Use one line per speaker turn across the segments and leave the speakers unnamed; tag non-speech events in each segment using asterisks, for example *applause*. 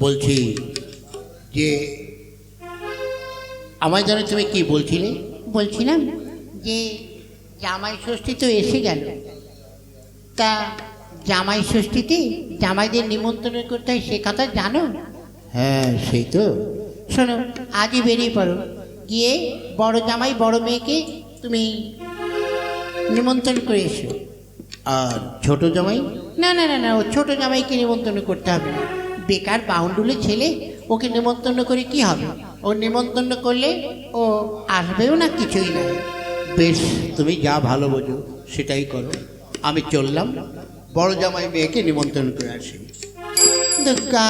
বলছি যে আমায় জানো তুমি কি বলছিলে?
বলছিলাম। যে জামাই ষষ্ঠী তো এসে গেল। তা জামাই ষষ্ঠীতে জামাইদের নিমন্ত্রণ করতে হয় সে কথা জানো?
হ্যাঁ সেই তো।
শোনো আজই বেরিয়ে পড়ো। গিয়ে বড় জামাই বড় মেয়েকে তুমি নিমন্ত্রণ করে এসো।
আর ছোট জামাই?
না না না না ও ছোট জামাইকে নিমন্ত্রণ করতে হবে না। বেকার বাউন্ডুলে ছেলে ওকে নিমন্ত্রণ করে কি হবে? ও নিমন্ত্রণ করলে ও আসবেও না কিছুই না।
বেশ তুমি যা ভালো বোঝো সেটাই করো। আমি চললাম। বড় জামাই মেয়েকে নিমন্ত্রণ করে আসি।
দুর্গা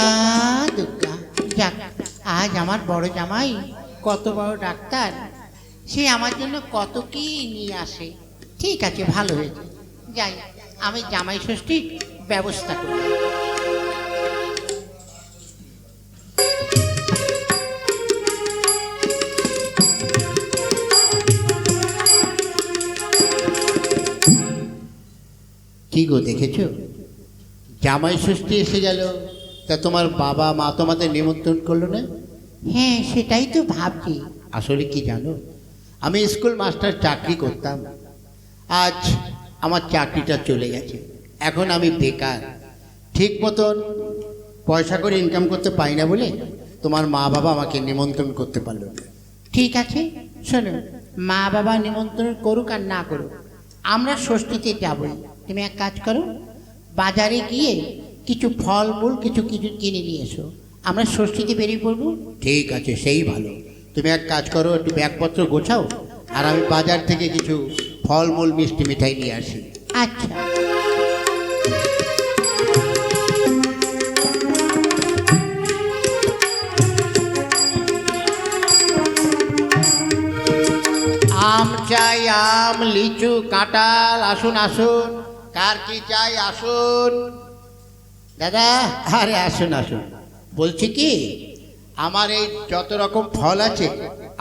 দুর্গা যাক আজ আমার বড় জামাই কত বড় ডাক্তার সে আমার জন্য কত কি নিয়ে আসে। ঠিক আছে ভালো হয়েছে। যাই আমি জামাই ষষ্ঠীর ব্যবস্থা করি।
কি গো দেখেছ? জামাই ষষ্ঠী এসে গেল। তা তোমার বাবা মা তোমাদের নিমন্ত্রণ করল না?
হ্যাঁ সেটাই তো ভাবছি।
আসলে কি জানো? আমি স্কুল মাস্টার চাকরি করতাম। আজ আমার চাকরিটা চলে গেছে। এখন আমি বেকার। ঠিক মতন পয়সা করে ইনকাম করতে পারি না বলে তোমার মা বাবা আমাকে নিমন্ত্রণ করতে পারল না।
ঠিক আছে শোনো। মা বাবা নিমন্ত্রণ করুক আর না করুক আমরা ষষ্ঠীতে যাবই। তুমি এক কাজ করো বাজারে গিয়ে কিছু ফল মূল কিছু কিছু কিনে নিয়ে এসো। আমরা ষষ্ঠীতে বেরিয়ে পড়ব।
ঠিক আছে সেই ভালো। তুমি এক কাজ করো একটু ব্যাগপত্র গোছাও আর আমি বাজার থেকে কিছু ফলমূল মিষ্টি মিঠাই নিয়ে আসি।
আচ্ছা।
আম চাই আম লিচু কাঁঠাল আসুন আসুন। কার কি চাই আসুন। দাদা আরে আসুন আসুন। বলছি কি আমার এই যত রকম ফল আছে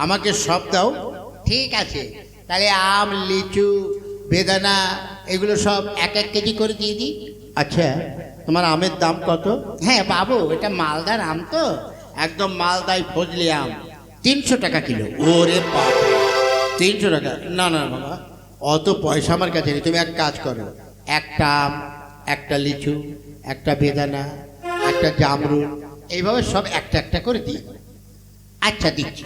আমাকে সব দাও। ঠিক আছে তাহলে আম লিচু বেদানা এগুলো সব এক এক কেজি করে দিয়ে দিই। আচ্ছা তোমার আমের দাম কত? হ্যাঁ বাবু এটা মালদার আম তো। একদম মালদায় ফজলি আম। তিনশো টাকা কিলো। ওরে বাপ তিনশো টাকা। না না বাবা অত পয়সা আমার কাছে নেই। তুমি এক কাজ করো। একটা আম একটা লিচু, একটা বেদানা, একটা জামরুল, এইভাবে সব একটা একটা করে দিই আচ্ছা দিচ্ছি।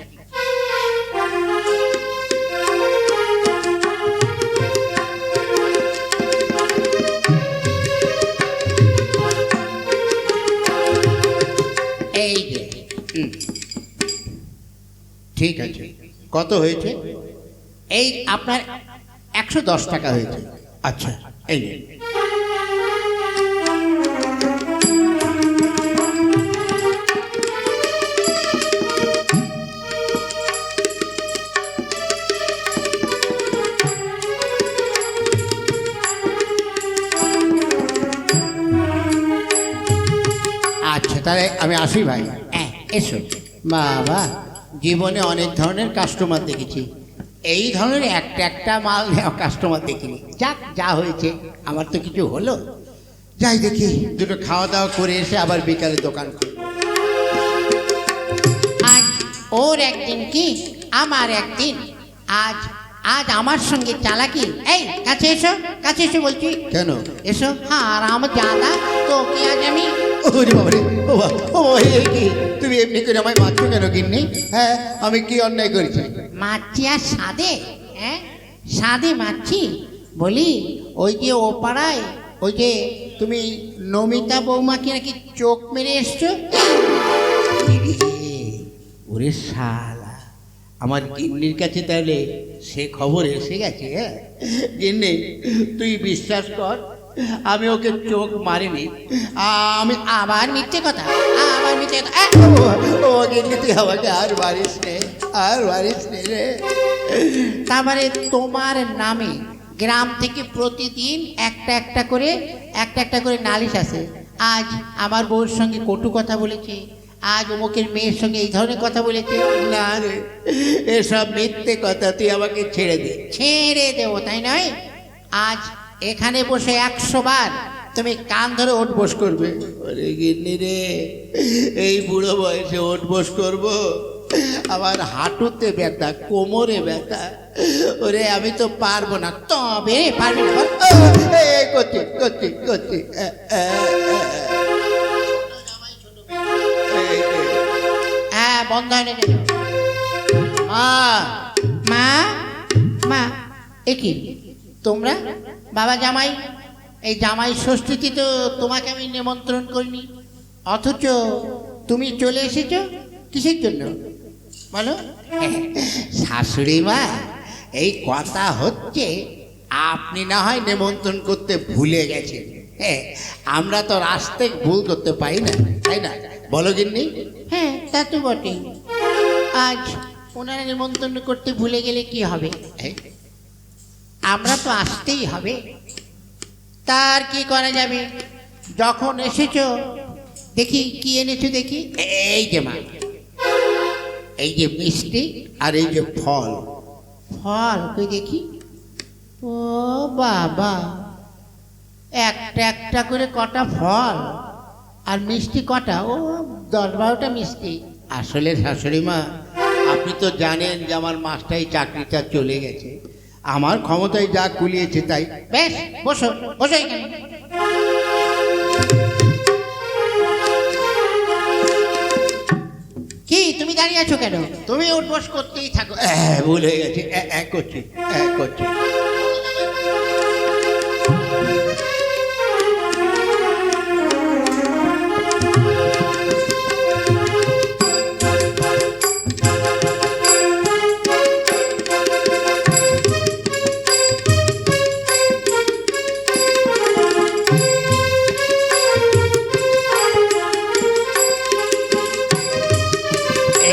এই ঠিক আছে। কত হয়েছে? এই আপনার একশো দশ টাকা হয়েছে। আচ্ছা। এই নিন। আচ্ছা তাহলে আমি আসি ভাই। হ্যাঁ। এসো। বাবা জীবনে অনেক ধরনের কাস্টমার দেখেছি। এই ধরনের একটা একটা মাল নেওয়া কাস্টমার দেখিনি। যাক যা হয়েছে আমার তো কিছু হলো। যাই দেখি দুটো খাওয়া দাওয়া করে এসে আবার বিকালে দোকান
আজ ওর একদিন কি আমার একদিন। আজ আজ আমার সঙ্গে চালাকি। এই কাছে এসো কাছে এসো বলছি।
কেন?
এসো হ্যাঁ আর আমার তো কি আজ আমি
ওরে বাবারে ও বাবা, এই কি? তুমি এমনি করে আমায় মারছো কেন কিন্নি হ্যাঁ আমি কি অন্যায় করেছি?
মারছি আর সাদে হ্যাঁ? সাদে মারছি। বলি ওই যে ও পাড়ায় ওই যে তুমি নমিতা বৌমাকে নাকি চোখ মেরে এসছো?
ওরে শালা। আমার গিন্নির কাছে তাহলে সে খবর এসে গেছে হ্যাঁ? গিন্নি তুই বিশ্বাস কর আমি ওকে চোখ মারিনি। আমি
আবার মিথ্যে কথা আবার মিথ্যে কথা। আহ!
ও ও তুই আমাকে আর মারিস নে আর মারিস নে রে।
তারপরে তোমার নামে গ্রাম থেকে প্রতিদিন একটা একটা করে একটা একটা করে নালিশ আসে। আজ আমার বউর সঙ্গে কটু কথা বলেছে আজ অমুকের মেয়ের সঙ্গে এই ধরনের কথা বলেছে।
না রে এসব মিথ্যে কথা তুই আমাকে ছেড়ে দে।
ছেড়ে দেবো তাই নয়? আজ এখানে বসে একশো বার তুমি কান ধরে ওঠ বস করবে।
ওরে গিন্নি রে এই বুড়ো বয়সে ওঠ বস করব? আমার হাঁটুতে ব্যথা কোমরে ব্যথা। ওরে আমি তো পারব না।
তবে পারবি না।
করছি করছি করছি।
হ্যাঁ বন্ধ হয় না
মা
মা মা এ কি? তোমরা? বাবা জামাই এই জামাই ষষ্ঠীতে তো তোমাকে আমি নিমন্ত্রণ করিনি। অথচ তুমি চলে এসেছ কিসের জন্য? বলো।
শাশুড়ি মা এই কথা হচ্ছে আপনি না হয় নিমন্ত্রণ করতে ভুলে গেছেন। হ্যাঁ আমরা তো রাস্তে ভুল করতে পারি না তাই না? বলো গিন্নি।
হ্যাঁ তা তো বটেই। আজ ওনারা নিমন্ত্রণ করতে ভুলে গেলে কি হবে?
এই,
আমরা তো আসতেই হবে। তার কি করা যাবে? যখন এসেছ, দেখি কি এনেছো দেখি।
এই যে মা, এই যে মিষ্টি আর এই যে ফল।
ফল, কই দেখি। ও বাবা, একটা একটা করে কটা ফল আর মিষ্টি কটা? ও, দশ বারোটা মিষ্টি।
আসলে শাশুড়ি মা, আপনি তো জানেন যে আমার মাস্টাই চাকরিটা চলে গেছে। আমার ক্ষমতায় যা কুলিয়েছে তাই।
বেশ বসো বসো কি তুমি দাঁড়িয়ে আছো কেন? তুমি উঠবস করতেই থাকো।
হ্যাঁ, ভুল হয়ে গেছে। করছি এক করছি।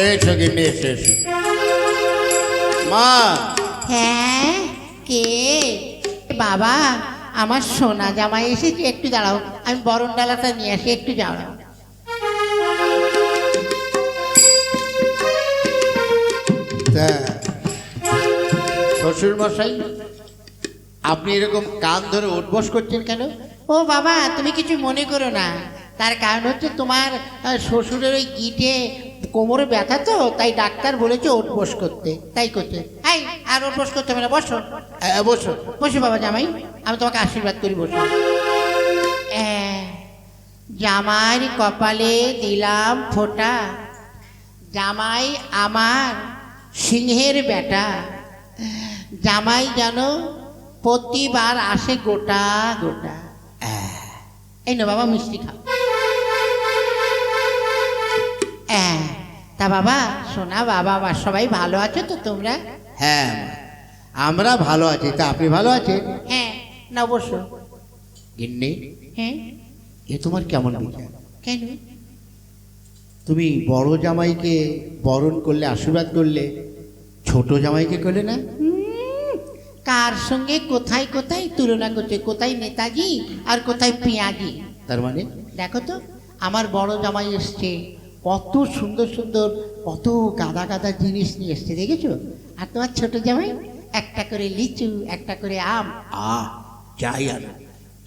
এসো গিন্নি এসো এসো মা!
হ্যাঁ কে? বাবা আমার সোনা জামাই এসেছে একটু দাঁড়াও। আমি বরণ ডালাটা নিয়ে আসি একটু দাঁড়াও
শ্বশুর মশাই আপনি এরকম কান ধরে উঠবস করছেন কেন?
ও বাবা তুমি কিছু মনে করো না। তার কারণ হচ্ছে তোমার শ্বশুরের ওই গিটে কোমরে ব্যথা তো তাই ডাক্তার বলেছে ওঠবোস করতে তাই করছে এই আর ওঠবোস করতে হবে না বসো।
বসো।
বসো বাবা জামাই আমি তোমাকে আশীর্বাদ করি বসো। জামাইয়ের কপালে দিলাম ফোঁটা জামাই আমার সিংহের বেটা জামাই যেন প্রতিবার আসে গোটা গোটা। এই না বাবা মিষ্টি খাও। আহ, তা বাবা সোনা বাবা বা সবাই ভালো আছো তো তোমরা?
হ্যাঁ আমরা ভালো আছি। তা আপনি ভালো আছেন?
হ্যাঁ না অবশ্য
গিন্নি
হ্যাঁ?
এ তোমার কেমন বিচার?
কেন?
তুমি বড় জামাইকে বরণ করলে আশীর্বাদ করলে ছোট জামাইকে করলে না?
কার সঙ্গে কোথায় কোথায় তুলনা করছে? কোথায় নেতাজি আর কোথায় পেঁয়াজি?
তার মানে?
দেখো তো আমার বড় জামাই এসছে। কত সুন্দর সুন্দর কত গাদা গাদা জিনিস নিয়ে এসছে দেখেছ? আর তোমার ছোট জামাই একটা করে লিচু একটা করে আম।
আ যাই আনো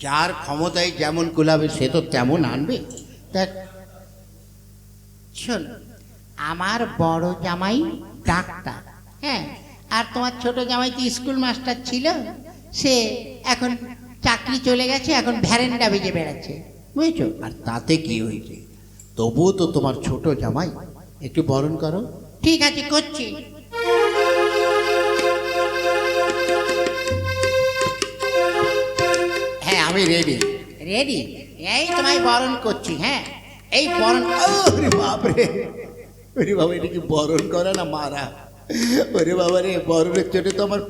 যার ক্ষমতায় যেমন কুলাবে সে তো তেমন আনবে।
দেখ শোন আমার বড় জামাই ডাক্তার হ্যাঁ? আর তোমার ছোট জামাই তো স্কুল মাস্টার ছিল? সে এখন চাকরি চলে গেছে এখন ভ্যারেন্ডা বেজে বেড়াচ্ছে বুঝেছ?
আর তাতে কি হয়েছে? তবুও তো তোমার ছোট জামাই একটু বরণ করো।
ঠিক আছে করছি।
হ্যাঁ আমি রেডি
রেডি এই তোমায় বরণ করছি হ্যাঁ? এই বরণ
ওরে বাপরে। ওরে বাবা এটা কি বরণ করা না মারা? ওরে বাবা রে বরণের চোটে তো আমার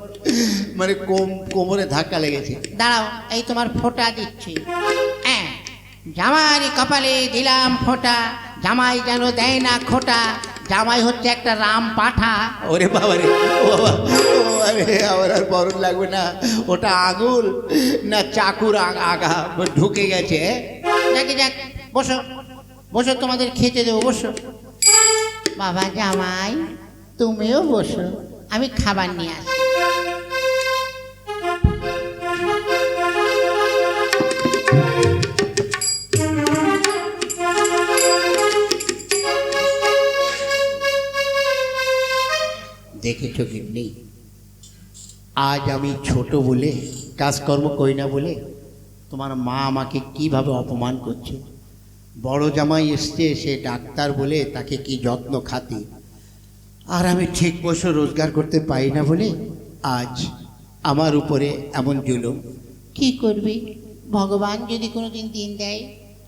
মানে কোম কোমরে ধাক্কা লেগেছে।
দাঁড়াও এই তোমার ফোঁটা দিচ্ছি। জামাই কপালে দিলাম ফোঁটা জামাই যেন দেয় না খোটা জামাই হচ্ছে একটা রাম পাঠা।
ওরে বাবা রে ও বাবা ও আমার আর বরণ লাগবে না। ওটা আঙুল না চাকুর আগ- আগা ঢুকে গেছে।
যাকে যাক বসো বসো তোমাদের খেতে দেবো বসো। বাবা জামাই তুমিও বসো আমি খাবার নিয়ে আসি। *laughs*
দেখেছ গিন্নি আজ আমি ছোট বলে, কাজকর্ম করি না বলে তোমার মা আমাকে কীভাবে অপমান করছে? বড় জামাই এসছে, সে ডাক্তার বলে তাকে কি যত্ন খাতি? আর আমি ঠিক বসে রোজগার করতে পারি না বলে আজ আমার উপরে এমন জুলুম।
কি করবি? ভগবান যদি কোনো দিন দিন দেয়,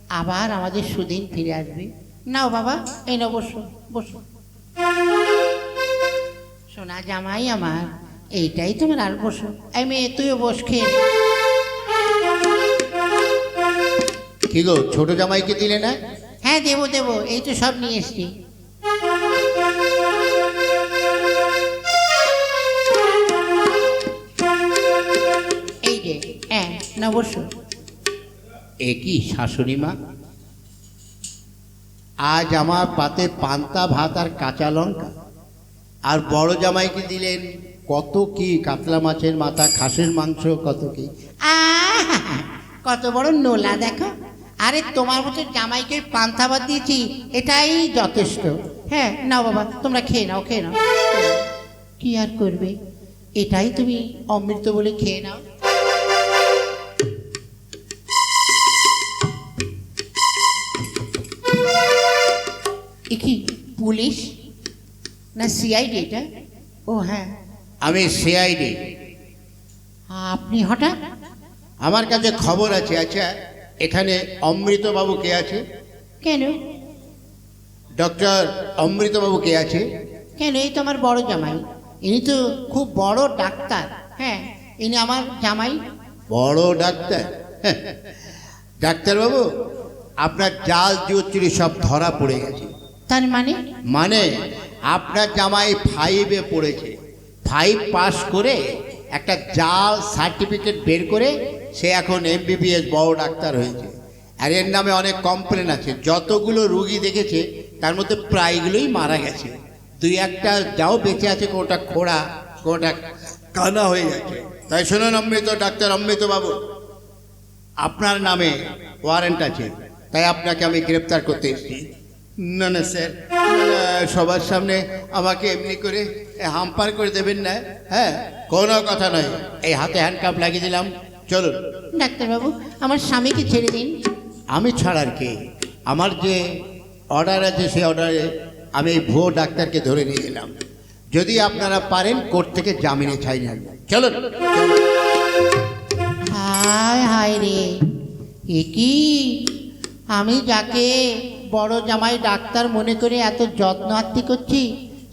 আবার আমাদের সুদিন ফিরে আসবে। নাও বাবা, এই নাও, বসো বসো। সোনা জামাই আমার এইটাই তোমার আর বসো। এই মেয়ে তুইও বস খেয়ে।
কি গো ছোট জামাইকে দিলে না?
হ্যাঁ দেবো দেবো এই তো সব নিয়ে এসছি। এই যে হ্যাঁ না বসো।
এ কি শাশুড়ি মা? আজ আমার পাতে পান্তা ভাত আর কাঁচা লঙ্কা। আর বড় জামাইকে দিলেন, কত কি কাতলা মাছের মাথা, খাসের মাংস, কত কি!
কত বড় নোলা, দেখো। আরে, তোমার মতো জামাইকে পান্থা ভাত দিয়েছি, এটাই যথেষ্ট। হ্যাঁ না বাবা, তোমরা খেয়ে নাও খেয়ে নাও। কি আর করবে? এটাই তুমি অমৃত বলে খেয়ে নাও। পুলিশ? না সিআইডি এটা? ও হ্যাঁ।
আমি সিআইডি
আপনি হঠাৎ?
আমার কাছে খবর আছে আচ্ছা এখানে অমৃতবাবু কে আছে?
কেন?
ডক্টর অমৃতবাবু কে আছে?
কেন? এই তো আমার বড় জামাই। ইনি তো খুব বড় ডাক্তার। হ্যাঁ ইনি আমার জামাই।
বড় ডাক্তার? ডাক্তারবাবু আপনার জাল জুচুরি সব ধরা পড়ে গেছে।
তার মানে?
মানে আপনার জামাই ফাইভে পড়েছে। ফাইভ পাস করে একটা জাল সার্টিফিকেট বের করে সে এখন এমবিবিএস বড় ডাক্তার হয়েছে। আর এর নামে অনেক কমপ্লেন আছে। যতগুলো রুগী দেখেছে, তার মধ্যে প্রায়গুলোই মারা গেছে। দুই একটা যাও বেঁচে আছে, কোনটা খোড়া, কোনটা কানা হয়ে গেছে। তাই শুনুন অমৃত ডাক্তার, অমৃত বাবু, আপনার নামে ওয়ারেন্ট আছে। তাই আপনাকে আমি গ্রেপ্তার করতে এসেছি। না না স্যার। সবার সামনে আমাকে এমনি করে হাম্পার করে দেবেন না হ্যাঁ? কোনো কথা নয়। এই হাতে হ্যান্ডকাপ লাগিয়ে দিলাম। চলুন।
ডাক্তারবাবু আমার স্বামীকে ছেড়ে দিন।
আমি ছাড়ার কে? আমার যে অর্ডার আছে সেই অর্ডারে আমি এই ভুয়ো ডাক্তারকে ধরে নিয়ে এলাম যদি আপনারা পারেন কোর্ট থেকে জামিনে ছাই নেন। চলুন।
হায় হায় রে। এ কি? আমি যাকে বড় জামাই ডাক্তার মনে করে এত যত্ন আত্মি করছি,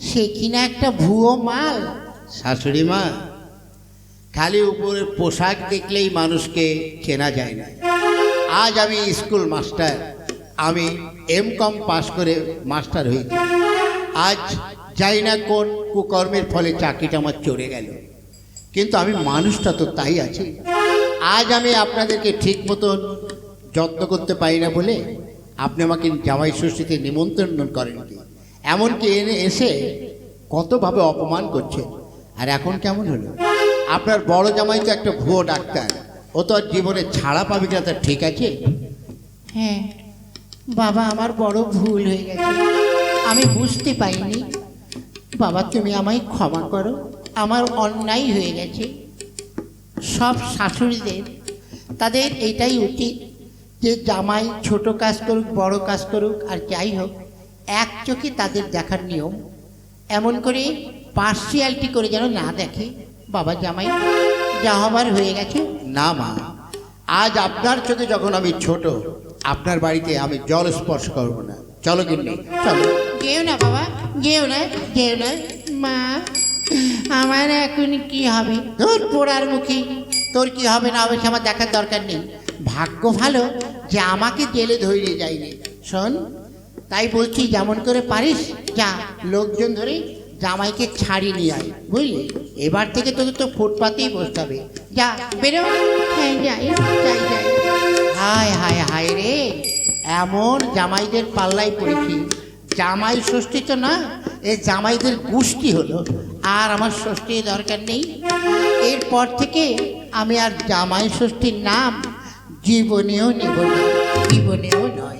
সে কিনা একটা ভুয়ো মাল?
শাশুড়ি মা, খালি উপরে পোশাক দেখলেই মানুষকে চেনা যায় না। আজ আমি স্কুল মাস্টার, আমি এম কম পাস করে মাস্টার হয়েছি। আজ যাই না কোন কুকর্মের ফলে চাকরিটা আমার চড়ে গেল। কিন্তু আমি মানুষটা তো তাই আছি। আজ আমি আপনাদেরকে ঠিক মতন যত্ন করতে পারি না বলে আপনি আমাকে জামাই ষষ্ঠীতে নিমন্ত্রণ করেননি এমনকি এনে এসে কতভাবে অপমান করছে। আর এখন কেমন হলো? আপনার বড় জামাই তো একটা ভুয়ো ডাক্তার। ও তো আর জীবনে ছাড়া পাবে কিনা তার ঠিক আছে?
হ্যাঁ বাবা আমার বড় ভুল হয়ে গেছে। আমি বুঝতে পারিনি। বাবা, তুমি আমায় ক্ষমা করো। আমার অন্যায় হয়ে গেছে। সব শাশুড়িদের, তাদের এটাই উচিত যে জামাই ছোট কাজ করুক বড় কাজ করুক আর যাই হোক এক চোখে তাদের দেখার নিয়ম এমন করে পার্সিয়ালিটি করে যেন না দেখে। বাবা জামাই যা হবার হয়ে গেছে।
না মা আজ আপনার চোখে যখন আমি ছোট আপনার বাড়িতে আমি জল স্পর্শ করব না। চলো কিন্নি চলো।
যেও না বাবা যেও না যেও না। মা আমার এখন কি হবে? তোর পোড়ার মুখে তোর কি হবে না হবে সে আমার দেখার দরকার নেই। ভাগ্য ভালো যে আমাকে জেলে ধরে যায়নি। শোন, তাই বলছি যেমন করে পারিস, যা লোকজন ধরে জামাইকে ছাড়িয়ে নিয়ে আয়, বুঝলি? এবার থেকে তোকে তো ফুটপাতেই বসতে হবে। যা, বেরো। হ্যাঁ হায় হায় হায় রে, এমন জামাইদের পাল্লাই পড়েছি। জামাই ষষ্ঠী তো না, এ জামাইদের গোষ্ঠী হলো, আর আমার ষষ্ঠীর দরকার নেই। এরপর থেকে আমি আর জামাই ষষ্ঠীর নাম জীবনেও নেব না জীবনেও নয়